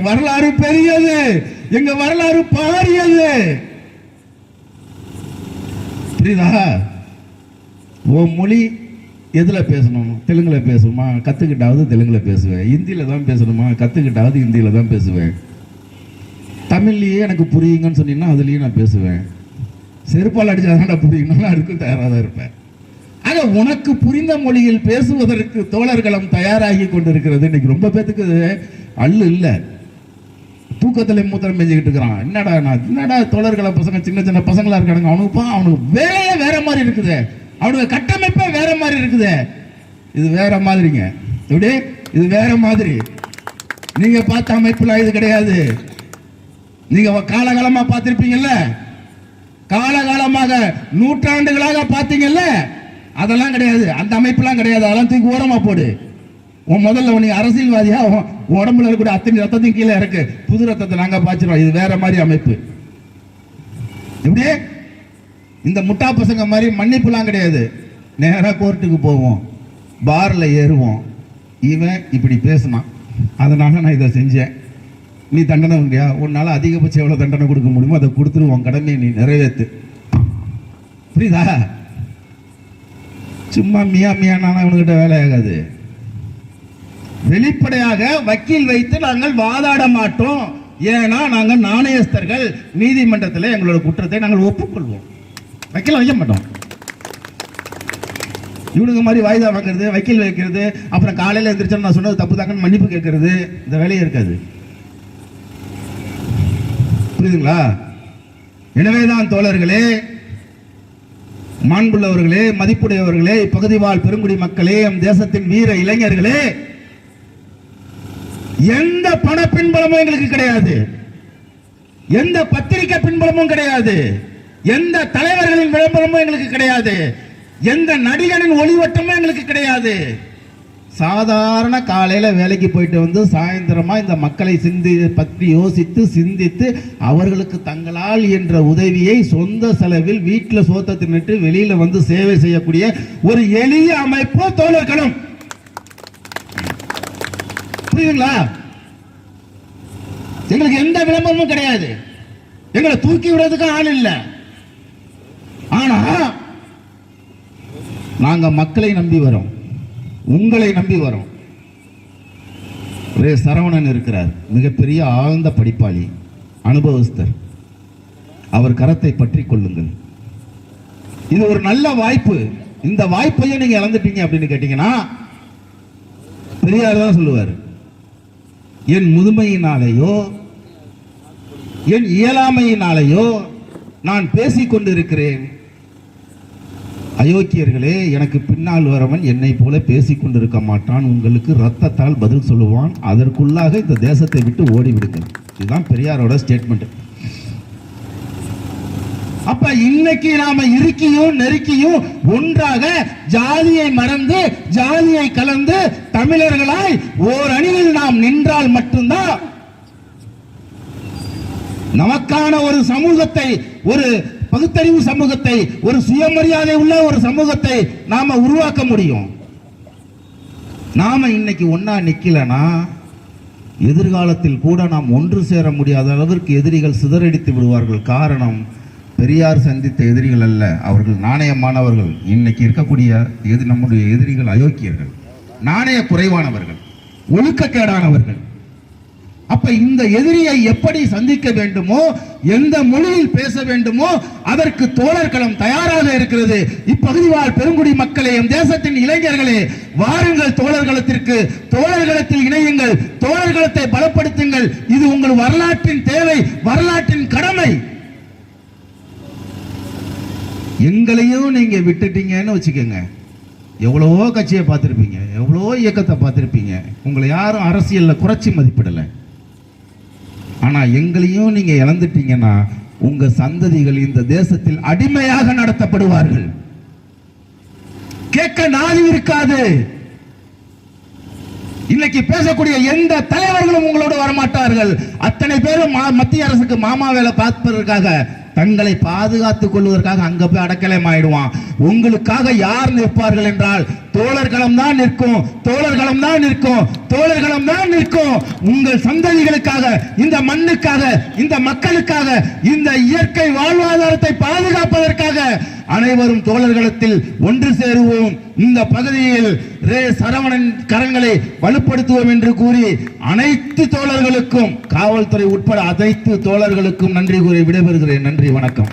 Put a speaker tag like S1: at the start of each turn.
S1: வரலாறு பெரியது. எங்க வரலாறு பாரியது. புரியுதா? உன் மொழி எதில் பேசணும்? தெலுங்கில் பேசுமா கத்துக்கிட்டாவது தெலுங்கில் பேசுவேன். ஹிந்தியில் தான் பேசணுமா? கத்துக்கிட்டாவது ஹிந்தியில் தான் பேசுவேன். தமிழ்லயே எனக்கு புரியுங்கன்னு சொன்னீங்கன்னா அதுலேயும் நான் பேசுவேன். செருப்பால் அடிச்சாதான் நான் புரியுங்கன்னா அதுக்கும் தயாராக தான் இருப்பேன். ஆக உனக்கு புரிந்த மொழியில் பேசுவதற்கு தோழர்களம் தயாராகி கொண்டிருக்கிறது. இன்னைக்கு ரொம்ப பேத்துக்கு அல்லு இல்லை. தூக்கத்தில் மூத்திரம் மேஞ்சிக்கிட்டு இருக்கிறான். என்னடா நான் என்னடா தோழர்களை பசங்க சின்ன சின்ன பசங்களா இருக்கானுங்க? அவனுக்கு அவனுக்கு வேலையே வேற மாதிரி இருக்குது. அவனுக்கு கட்டமைப்பே வேற மாதிரி இருக்குது. இது வேற மாதிரிங்க. எப்படி? இது வேற மாதிரி. நீங்க பார்த்த அமைப்புல இது கிடையாது. நீங்க காலகாலமா பார்த்திருப்பீங்கல்ல? காலகாலமாக நூற்றாண்டுகளாக பார்த்தீங்கல்ல? அதெல்லாம் கிடையாது. அந்த அமைப்புலாம் கிடையாது. அதெல்லாம் தூக்கி ஓரமா போடு. உன் முதல்ல உனக்கு அரசியல்வாதியா? உன் உடம்புல இருக்கக்கூடிய அத்தனை ரத்தத்தையும் கீழே இறக்கு. புது ரத்தத்தை நாங்க பாய்ச்சிருவோம். இது வேற மாதிரி அமைப்பு. எப்படி? இந்த முட்டா பசங்க மாதிரி மன்னிப்புலாம் கிடையாது. நேராக கோர்ட்டுக்கு போவோம். பாரில் ஏறுவோம். இவன் இப்படி பேசினான். அதனால நான் இதை செஞ்சேன். நீ தண்டனை உண்டியா உன்னால் அதிகபட்சம் எவ்வளோ தண்டனை கொடுக்க முடியுமோ அதை கொடுத்துரு. உன் கடமையை நீ நிறைவேற்று புரியுதா? சும்மா மியா மியானா அவனுக்கிட்ட வேலை ஆகாது. வெளிப்படையாக வக்கீல் வைத்து நாங்கள் வாதாட மாட்டோம். ஏன்னா நாங்கள் நாணயஸ்தர்கள். நீதிமன்றத்தில் எங்களோட குற்றத்தை நாங்கள் ஒப்புக்கொள்வோம். வக்கீல் வைக்க மாட்டோம். இவனுக்கு மாதிரி வாய்தா வாங்குறது வக்கீல் வைக்கிறது அப்புறம் காலையில் எந்திரிச்சா நான் சொன்னது தப்பு தாக்கன்னு மன்னிப்பு கேட்கறது இந்த வேலையே இருக்காது. புரியுதுங்களா? எனவேதான் தோழர்களே மாண்புள்ளவர்களே மதிப்புடையவர்களே இப்பகுதி வாழ் பெருங்குடி மக்களே எம் தேசத்தின் வீர இளைஞர்களே எந்த பண பின்பலமும் எங்களுக்கு கிடையாது. எந்த பத்திரிகை பின்பலமும் கிடையாது. எந்த தலைவர்களின் விளம்பரமும் எங்களுக்கு கிடையாது. எந்த நடிகனின் ஒளிவட்டமும் எங்களுக்கு கிடையாது. சாதாரண காலையில் வேலைக்கு போயிட்டு வந்து சாயந்தரமா இந்த மக்களை சிந்தி பற்றி யோசித்து சிந்தித்து அவர்களுக்கு தங்களால் என்ற உதவியை சொந்த செலவில் வீட்டில் சோத்த தின்னுட்டு வெளியில் வந்து சேவை செய்யக்கூடிய ஒரு எளிய அமைப்பு தோழர்களும். புரியுதுங்களா? எங்களுக்கு எந்த விளம்பரமும் கிடையாது. எங்களை தூக்கி விடுறதுக்கு ஆள் இல்லை. ஆனா நாங்க மக்களை நம்பி வரோம். உங்களை நம்பி வரோம். ஒரே சரவணன் இருக்கிறார். மிகப்பெரிய ஆழ்ந்த படிப்பாளி அனுபவஸ்தர். அவர் கரத்தை பற்றி கொள்ளுங்கள். இது ஒரு நல்ல வாய்ப்பு. இந்த வாய்ப்பையும் நீங்க இழந்துட்டீங்க அப்படின்னு கேட்டீங்கன்னா பெரியார் தான் சொல்லுவார். என் முதுமையினாலேயோ என் இயலாமையினாலேயோ நான் பேசிக் கொண்டிருக்கிறேன். அயோக்கியர்களே எனக்கு பின்னால் வரவன் என்னை போல பேசிக் கொண்டிருக்க மாட்டான். உங்களுக்கு ரத்தத்தால் பதில் சொல்லுவான். அதற்குள்ளாக இந்த தேசத்தை விட்டு ஓடிவிடுங்க இதுதான் பெரியாரோட ஸ்டேட்மெண்ட் அப்ப இன்னைக்கு நாம இருக்கியும் நெருக்கியும் ஒன்றாக ஜாதியை மறந்து ஜாதியை கலந்து தமிழர்களாய் ஓர் அணியில் நாம் நின்றால் மட்டும்தான் நமக்கான ஒரு சமூகத்தை ஒரு பகுத்தறிவு சமூகத்தை ஒரு சுயமரியாதை உள்ள ஒரு சமூகத்தை நாம உருவாக்க முடியும். நாம இன்னைக்கு ஒன்னா நிக்கலனா எதிர்காலத்தில் கூட நாம் ஒன்று சேர முடியாத அளவிற்கு எதிரிகள் சிதறடித்து விடுவார்கள். காரணம் பெரியார் சந்தித்த எதிரிகள் அல்ல. அவர்கள் நாணயமானவர்கள். இன்னைக்கு இருக்கக்கூடிய எது நம்முடைய எதிரிகள் அயோக்கியர்கள். நாணய குறைவானவர்கள் ஒழுக்கக்கேடானவர்கள். அப்ப இந்த எதிரியை எப்படி சந்திக்க வேண்டுமோ எந்த மொழியில் பேச வேண்டுமோ அதற்கு தோழர்களம் தயாராக இருக்கிறது. இப்பகுதி வாழ் பெருங்குடி மக்களே எம் தேசத்தின் இளைஞர்களே வாருங்கள் தோழர்களத்திற்கு தோழர்களத்தில் இணையுங்கள். தோழர்களத்தை பலப்படுத்துங்கள். இது உங்கள் வரலாற்றின் தேவை வரலாற்றின் கடமை. எங்களையும் நீங்க விட்டுட்டீங்கன்னு வச்சுக்கோங்க. எவ்வளவோ கட்சியை பார்த்துருப்பீங்க எவ்வளவோ இயக்கத்தை பார்த்துருப்பீங்க. உங்களை யாரும் அரசியலில் குறைச்சி மதிப்பிடலை. ஆனால் எங்களையும் நீங்கள் இழந்துட்டீங்கன்னா உங்கள் சந்ததிகள் இந்த தேசத்தில் அடிமையாக நடத்தப்படுவார்கள். கேட்க நாதி இருக்காது. இன்னைக்கு பேசக்கூடிய எந்த தலைவர்களும் உங்களோடு வரமாட்டார்கள். அத்தனை பேரும் மா- மத்திய அரசுக்கு மாமா வேலை பார்ப்பதற்காக தங்களை பாதுகாத்துக் கொள்வதற்காக அங்க போய் அடக்கலம் ஆயிடுவான் உங்களுக்காக யார் நிற்பார்கள் என்றால் தோழர்களம் தான் நிற்கும் தோழர்களம் தான் நிற்கும் தோழர்களம் தான் நிற்கும். உங்கள் சந்ததிகளுக்காக இந்த மண்ணுக்காக இந்த மக்களுக்காக இந்த இயற்கை வாழ்வாதாரத்தை பாதுகாப்பதற்காக அனைவரும் தோழர்களத்தில் ஒன்று சேருவோம். இந்த பகுதியில் ரே சரவணன் கரங்களை வலுப்படுத்துவோம் என்று கூறி அனைத்து தோழர்களுக்கும் காவல்துறை உட்பட அனைத்து தோழர்களுக்கும் நன்றி கூறி விடைபெறுகிறேன். நன்றி வணக்கம்.